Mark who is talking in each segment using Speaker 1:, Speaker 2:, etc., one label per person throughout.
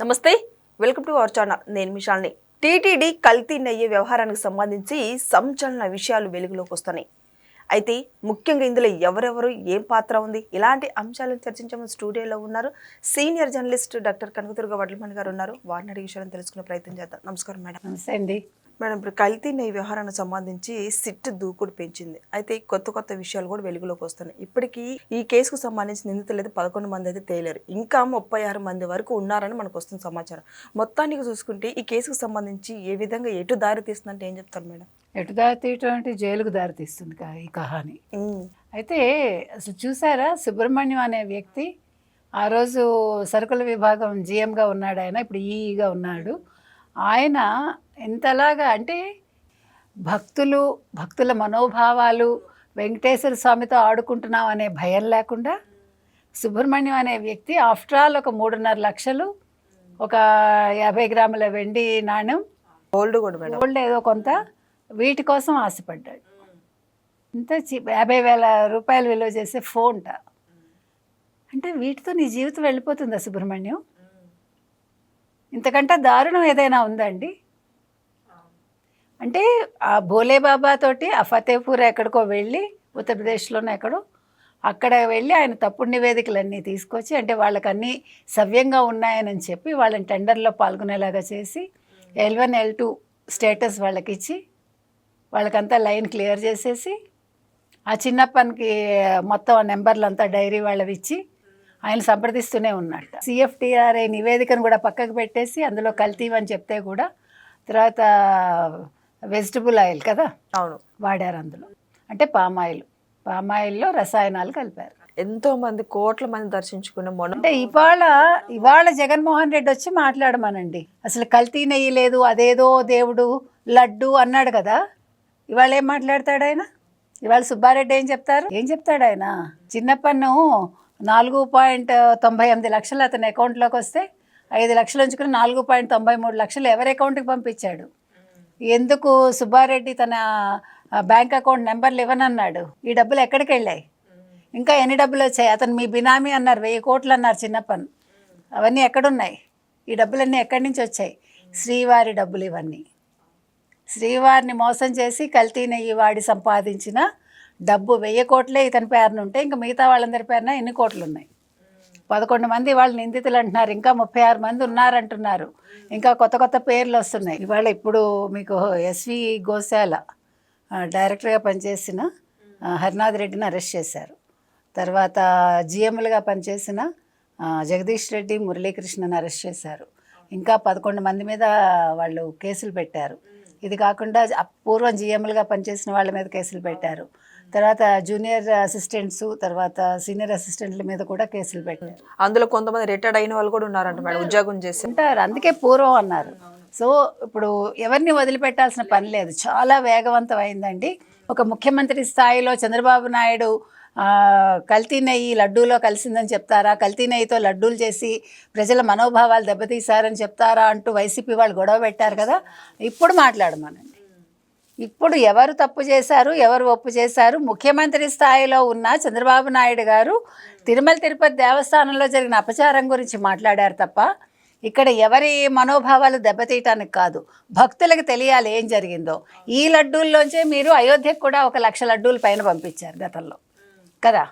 Speaker 1: నమస్తే welcome to our channel. నేను మిషాల్ని TTD కల్తీ నెయ్యి వ్యవహారానికి సంబంధించి సంచలన విషయాలు వెలుగులోకి వస్తున్నాయి. అయితే ముఖ్యంగా ఇందులో ఎవరెవరు ఏం పాత్ర ఉంది ఇలాంటి అంశాలను చర్చించమని స్టూడియోలో ఉన్నారు senior journalist doctor Kanakadurga Vadlamani garu ఉన్నారు. వారిని అడిగే విషయాలను తెలుసుకునే ప్రయత్నం చేద్దాం. నమస్కారం మేడం.
Speaker 2: నమస్తే అండి.
Speaker 1: మేడం ఇప్పుడు కల్తీ నెయ్యి వ్యవహారానికి సంబంధించి సిట్ దూకుడు పెంచింది. అయితే కొత్త కొత్త విషయాలు కూడా వెలుగులోకి వస్తున్నాయి. ఇప్పటికీ ఈ కేసుకు సంబంధించి నిందితులు అయితే పదకొండు మంది అయితే తేలేరు. ఇంకా ముప్పై ఆరు మంది వరకు ఉన్నారని మనకు వస్తున్న సమాచారం. మొత్తానికి చూసుకుంటే ఈ కేసుకు సంబంధించి ఏ విధంగా ఎటు దారి తీస్తుందంటే ఏం చెప్తారు మేడం?
Speaker 2: ఎటు దారి తీయటం అంటే జైలుకు దారి తీస్తుంది ఈ కహాని. అయితే అసలు చూసారా? సుబ్రహ్మణ్యం అనే వ్యక్తి ఆ రోజు సరుకుల విభాగం జిఎంగా ఉన్నాడు ఆయన. ఇప్పుడు ఈఈగా ఉన్నాడు. ఆయన ఎంతలాగా అంటే భక్తులు భక్తుల మనోభావాలు వెంకటేశ్వర స్వామితో ఆడుకుంటున్నాం అనే భయం లేకుండా సుబ్రహ్మణ్యం అనే వ్యక్తి ఆఫ్టర్ ఆల్ ఒక మూడున్నర లక్షలు ఒక యాభై గ్రాముల వెండి నాణ్యం
Speaker 1: గోల్డ్ కూడా
Speaker 2: గోల్డ్ ఏదో కొంత వీటి కోసం ఆశపడ్డాడు. ఇంత యాభై వేల రూపాయలు విలువ చేసే ఫోన్ట అంటే వీటితో నీ జీవితం వెళ్ళిపోతుందా సుబ్రహ్మణ్యం? ఇంతకంటే దారుణం ఏదైనా ఉందండి? అంటే ఆ భోలేబాబాతోటి తోటి ఆ ఫతేపూర్ ఎక్కడికో వెళ్ళి ఉత్తరప్రదేశ్లోనే ఎక్కడో అక్కడ వెళ్ళి ఆయన తప్పుడు నివేదికలన్నీ తీసుకొచ్చి అంటే వాళ్ళకి అన్నీ సవ్యంగా ఉన్నాయని చెప్పి వాళ్ళని టెండర్లో పాల్గొనేలాగా చేసి L one L two status వాళ్ళకి ఇచ్చి వాళ్ళకంతా లైన్ క్లియర్ చేసేసి ఆ చిన్నప్పనికి మొత్తం ఆ నెంబర్లు అంతా డైరీ వాళ్ళవి ఇచ్చి ఆయన సంప్రదిస్తూనే ఉన్నట్ట సిఎఫ్టిఆర్ఐ నివేదికను కూడా పక్కకు పెట్టేసి అందులో కల్తీవని చెప్తే కూడా తర్వాత వెజిటబుల్ ఆయిల్ కదా
Speaker 1: అవును.
Speaker 2: వాడారు అందులో. అంటే పామాయిల్ పామాయిల్లో రసాయనాలు కలిపారు.
Speaker 1: ఎంతో మంది కోట్ల మంది దర్శించుకున్న మొన్న
Speaker 2: అంటే ఇవాళ ఇవాళ జగన్మోహన్ రెడ్డి వచ్చి మాట్లాడమనండి. అసలు కల్తీ నెయ్యి లేదు అదేదో దేవుడు లడ్డు అన్నాడు కదా. ఇవాళ ఏం మాట్లాడతాడు ఆయన? ఇవాళ సుబ్బారెడ్డి ఏం చెప్తారు? ఏం చెప్తాడు ఆయన? చిన్నప్పను నాలుగు పాయింట్ తొంభై ఎనిమిది లక్షలు అతని అకౌంట్లోకి వస్తే ఐదు లక్షలు ఉంచుకుని నాలుగు పాయింట్ తొంభై మూడు లక్షలు ఎవరి అకౌంట్కి పంపించాడు? ఎందుకు సుబ్బారెడ్డి తన బ్యాంక్ అకౌంట్ నెంబర్లు ఇవ్వనన్నాడు? ఈ డబ్బులు ఎక్కడికి వెళ్ళాయి? ఇంకా ఎన్ని డబ్బులు వచ్చాయి? అతను మీ బినామీ అన్నారు వెయ్యి కోట్లు అన్నారు చిన్నప్పని. అవన్నీ ఎక్కడున్నాయి? ఈ డబ్బులన్నీ ఎక్కడి నుంచి వచ్చాయి? శ్రీవారి డబ్బులు ఇవన్నీ. శ్రీవారిని మోసం చేసి కల్తీ నెయ్యి వాడి సంపాదించిన డబ్బు వెయ్యి కోట్లే ఇతని పేరున ఉంటే ఇంకా మిగతా వాళ్ళందరి పేరున ఎన్ని కోట్లు ఉన్నాయి పదకొండు మంది వాళ్ళు నిందితులు అంటున్నారు ఇంకా ముప్పై ఆరు మంది ఉన్నారంటున్నారు. ఇంకా కొత్త కొత్త పేర్లు వస్తున్నాయి. ఇవాళ ఇప్పుడు మీకు ఎస్వి గోశాల డైరెక్టర్గా పనిచేసిన హరినాథ్ రెడ్డిని అరెస్ట్ చేశారు. తర్వాత జిఎంలుగా పనిచేసిన జగదీష్ రెడ్డి మురళీకృష్ణని అరెస్ట్ చేశారు. ఇంకా పదకొండు మంది మీద వాళ్ళు కేసులు పెట్టారు. ఇది కాకుండా పూర్వం జిఎంలుగా పనిచేసిన వాళ్ళ మీద కేసులు పెట్టారు. తర్వాత జూనియర్ అసిస్టెంట్స్ తర్వాత సీనియర్ అసిస్టెంట్ల మీద కూడా కేసులు పెట్టారు.
Speaker 1: అందులో కొంతమంది రిటైర్డ్ అయిన వాళ్ళు కూడా ఉన్నారంట మేడం ఉద్యోగం చేసి.
Speaker 2: ఉంటారు. అందుకే పూర్వం అన్నారు. సో ఇప్పుడు ఎవరిని వదిలిపెట్టాల్సిన పని లేదు. చాలా వేగవంతం అయిందండి ఒక ముఖ్యమంత్రి స్థాయిలో చంద్రబాబు నాయుడు కల్తీ నెయ్యి లడ్డూలో కలిసిందని చెప్తారా? కల్తీ నెయ్యితో లడ్డూలు చేసి ప్రజల మనోభావాలు దెబ్బతీశారని చెప్తారా అంటూ వైసీపీ వాళ్ళు గొడవ పెట్టారు కదా. ఇప్పుడు మాట్లాడమనండి. ఇప్పుడు ఎవరు తప్పు చేశారు ఎవరు ఒప్పు చేశారు ముఖ్యమంత్రి స్థాయిలో ఉన్న చంద్రబాబు నాయుడు గారు తిరుమల తిరుపతి దేవస్థానంలో జరిగిన అపచారం గురించి మాట్లాడారు తప్ప ఇక్కడ ఎవరి మనోభావాలు దెబ్బతీయటానికి కాదు. భక్తులకు తెలియాలి ఏం జరిగిందో. ఈ లడ్డూల్లోంచే మీరు అయోధ్యకు కూడా ఒక లక్ష లడ్డూల పైన పంపించారు గతంలో. కదా?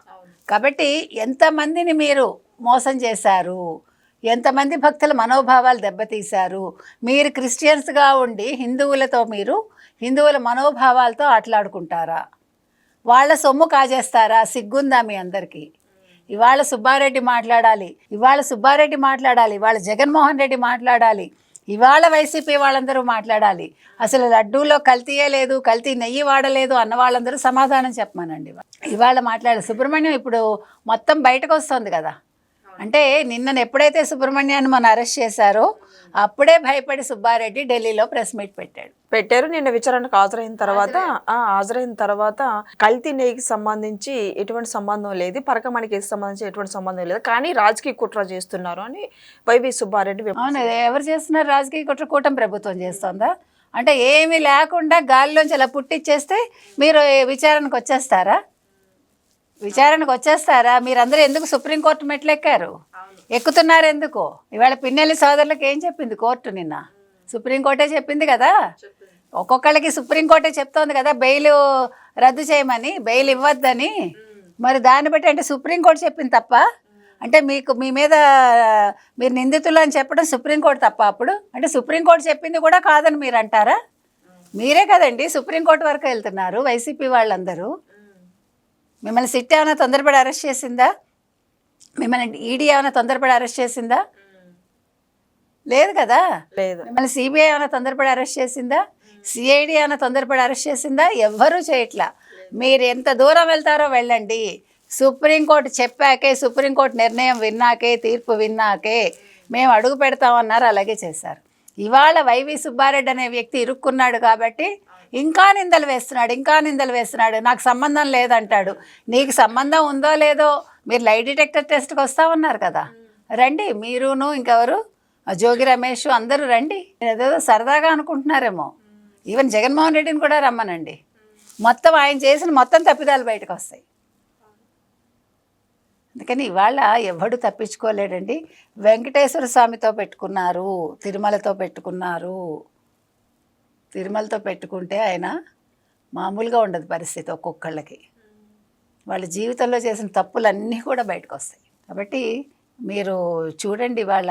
Speaker 2: కాబట్టి ఎంతమందిని మీరు మోసం చేశారు? ఎంతమంది భక్తుల మనోభావాలు దెబ్బతీశారు? మీరు క్రిస్టియన్స్గా ఉండి హిందువులతో మీరు హిందువుల మనోభావాలతో ఆటలాడుకుంటారా? వాళ్ళ సొమ్ము కాజేస్తారా? సిగ్గుందా మీ అందరికీ? ఇవాళ సుబ్బారెడ్డి మాట్లాడాలి ఇవాళ సుబ్బారెడ్డి మాట్లాడాలి ఇవాళ జగన్మోహన్ రెడ్డి మాట్లాడాలి ఇవాళ వైసీపీ వాళ్ళందరూ మాట్లాడాలి. అసలు లడ్డూలో కల్తీయే లేదు కల్తీ నెయ్యి వాడలేదు అన్న వాళ్ళందరూ సమాధానం చెప్పమనండి ఇవాళ. మాట్లాడాలి సుబ్రహ్మణ్యం ఇప్పుడు మొత్తం బయటకు వస్తుంది కదా. అంటే నిన్న ఎప్పుడైతే సుబ్రహ్మణ్యాన్ని మనం అరెస్ట్ చేశారో అప్పుడే భయపడి సుబ్బారెడ్డి ఢిల్లీలో ప్రెస్ మీట్ పెట్టాడు.
Speaker 1: పెట్టారు. నిన్న విచారణకు హాజరైన తర్వాత ఆ, హాజరైన తర్వాత కల్తీ నెయ్యికి సంబంధించి ఎటువంటి సంబంధం లేదు పరకమణి కేసు సంబంధించి ఎటువంటి సంబంధం లేదు కానీ రాజకీయ కుట్ర చేస్తున్నారు అని వైవి సుబ్బారెడ్డి
Speaker 2: అవును ఎవరు చేస్తున్నారు రాజకీయ కుట్ర? కూటమి ప్రభుత్వం చేస్తోందా? అంటే ఏమీ లేకుండా గాలిలోంచి అలా పుట్టిచ్చేస్తే మీరు విచారణకు వచ్చేస్తారా? విచారణకు వచ్చేస్తారా? మీరందరూ ఎందుకు సుప్రీంకోర్టు మెట్లెక్కారు? ఎక్కుతున్నారు ఎందుకు ఇవాళ పిన్నెల్లి సోదరులకు ఏం చెప్పింది కోర్టు నిన్న? సుప్రీంకోర్టే చెప్పింది కదా? ఒక్కొక్కళ్ళకి సుప్రీంకోర్టే చెప్తోంది కదా బెయిల్ రద్దు చేయమని బెయిల్ ఇవ్వద్దని. మరి దాన్ని బట్టి అంటే సుప్రీంకోర్టు చెప్పింది తప్ప? అంటే మీకు మీ మీద మీరు నిందితులు అని చెప్పడం సుప్రీంకోర్టు తప్ప అప్పుడు? అంటే సుప్రీంకోర్టు చెప్పింది కూడా కాదని మీరు అంటారా? మీరే కదండి సుప్రీంకోర్టు వరకు వెళ్తున్నారు వైసీపీ వాళ్ళందరూ. మిమ్మల్ని సిట్ ఏమైనా తొందరపడి అరెస్ట్ చేసిందా? మిమ్మల్ని ఈడీ ఏమైనా తొందరపడి అరెస్ట్ చేసిందా? లేదు కదా?
Speaker 1: లేదు.
Speaker 2: మిమ్మల్ని సిబిఐ ఏమైనా తొందరపడి అరెస్ట్ చేసిందా? సిఐడి ఏమైనా తొందరపడి అరెస్ట్ చేసిందా? ఎవ్వరూ చేయట్లా. మీరు ఎంత దూరం వెళ్తారో వెళ్ళండి. సుప్రీంకోర్టు చెప్పాకే సుప్రీంకోర్టు నిర్ణయం విన్నాకే తీర్పు విన్నాకే మేము అడుగు పెడతామన్నారు అలాగే చేశారు. ఇవాళ వైవి సుబ్బారెడ్డి అనే వ్యక్తి ఇరుక్కున్నాడు కాబట్టి ఇంకా నిందలు వేస్తున్నాడు ఇంకా నిందలు వేస్తున్నాడు. నాకు సంబంధం లేదంటాడు. నీకు సంబంధం ఉందో లేదో మీరు లై డిటెక్టర్ టెస్ట్కి వస్తామన్నారు కదా. రండి మీరును ఇంకెవరు? జోగి రమేష్ అందరూ రండి. ఏదేదో సరదాగా అనుకుంటున్నారేమో. ఈవెన్ జగన్మోహన్ రెడ్డిని కూడా రమ్మనండి. మొత్తం ఆయన చేసిన మొత్తం తప్పిదాలు బయటకు వస్తాయి. అందుకని ఇవాళ ఎవడు తప్పించుకోలేడండి. వెంకటేశ్వర స్వామితో పెట్టుకున్నారు తిరుమలతో పెట్టుకున్నారు. తిరుమలతో పెట్టుకుంటే ఆయన మామూలుగా ఉండదు పరిస్థితి ఒక్కొక్కళ్ళకి. వాళ్ళ జీవితంలో చేసిన తప్పులన్నీ కూడా బయటకు వస్తాయి కాబట్టి మీరు చూడండి ఇవాళ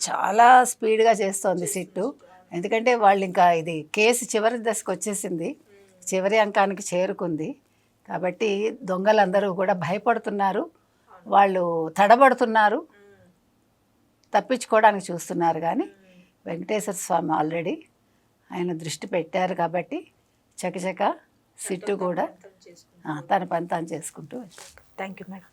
Speaker 2: చాలా స్పీడ్గా చేస్తోంది సిట్టు. ఎందుకంటే వాళ్ళు ఇంకా ఇది కేసు చివరి దశకు వచ్చేసింది. చివరి అంకానికి చేరుకుంది. కాబట్టి దొంగలందరూ కూడా భయపడుతున్నారు. వాళ్ళు తడబడుతున్నారు. తప్పించుకోవడానికి చూస్తున్నారు కానీ వెంకటేశ్వర స్వామి ఆల్రెడీ ఆయన దృష్టి పెట్టారు కాబట్టి చకచక సిట్టు కూడా తన పని తాను చేసుకుంటూ
Speaker 1: థ్యాంక్ యూ మేడం